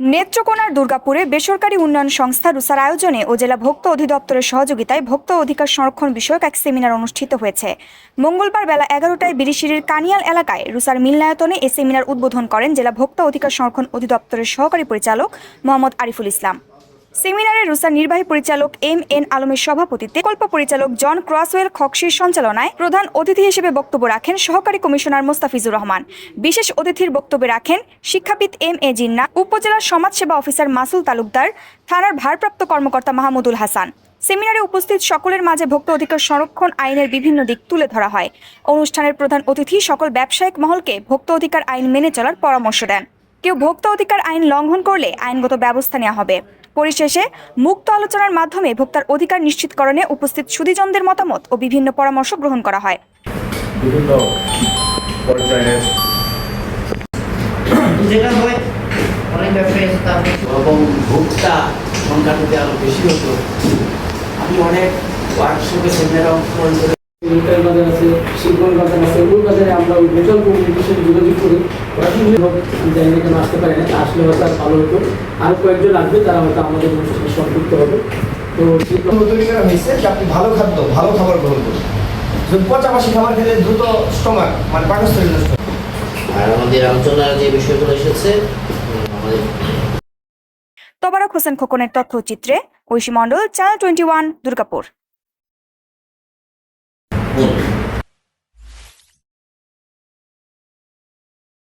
নেত্রকোনার দুর্গাপুরে বেসরকারি উন্নয়ন সংস্থা রুসার আয়োজনে ও জেলা ভোক্তা অধিদপ্তরের সহযোগিতায় ভোক্তা অধিকার সংরক্ষণ বিষয়ক এক সেমিনার অনুষ্ঠিত হয়েছে। মঙ্গলবার বেলা এগারোটায় বিরিশিরির কানিয়াল এলাকায় রুসার মিলনায়তনে এ সেমিনার উদ্বোধন করেন জেলা ভোক্তা অধিকার সংরক্ষণ অধিদপ্তরের সহকারী পরিচালক মোহাম্মদ আরিফুল ইসলাম। সেমিনারে রুসার নির্বাহী পরিচালক এম এন আলমের সভাপতিত্বে প্রকল্প পরিচালক জন ক্রসওয়েল খকশির সঞ্চালনায় প্রধান অতিথি হিসেবে বক্তব্য রাখেন সহকারী কমিশনার মোস্তাফিজুর রহমান। বিশেষ অতিথির বক্তব্যে রাখেন শিক্ষাবিদ এম এ জিন্না উপজেলার সমাজসেবা অফিসার মাসুল তালুকদার, থানার ভারপ্রাপ্ত কর্মকর্তা মাহমুদুল হাসান। সেমিনারে উপস্থিত সকলের মাঝে ভোক্তা অধিকার সংরক্ষণ আইনের বিভিন্ন দিক তুলে ধরা হয়। অনুষ্ঠানের প্রধান অতিথি সকল ব্যবসায়িক মহলকে ভোক্তা অধিকার আইন মেনে চলার পরামর্শ দেন। কেউ ভোক্তা অধিকার আইন লঙ্ঘন করলে আইনগত ব্যবস্থা নেওয়া হবে। পরিশেষে মুক্ত আলোচনার মাধ্যমে ভোক্তার অধিকার নিশ্চিতকরণে উপস্থিত সুধীজনদের মতামত ও বিভিন্ন পরামর্শ গ্রহণ করা হয়। অনেক ওয়ার্কশপে অংশগ্রহণ করে মিটার বাজার আছে শিল্পন বাজার আছে ওই বাজারে আমরা ওই মেটাল কমিউনিটির সাথে যোগাযোগ করি। লোক কেন আসতে পারে না আসলে হয়তো আর ভালো হতো। আর কয়েকজন আসবে তারা হয়তো আমাদের অনুষ্ঠানে সম্পৃক্ত হবে। তো তৈরি করা হয়েছে যে আপনি ভালো খাদ্য ভালো খাবার গ্রহণ করুন। যদি পচাপাশি খাবার খেলে দ্রুত স্টমাক মানে পাকস্থলী নষ্ট আর আমাদের আলোচনার যে বিষয়গুলো এসেছে আমাদের তবারক হোসেন খোকনের তথ্যচিত্রে Aishi Mondal channel twenty one Durgapur.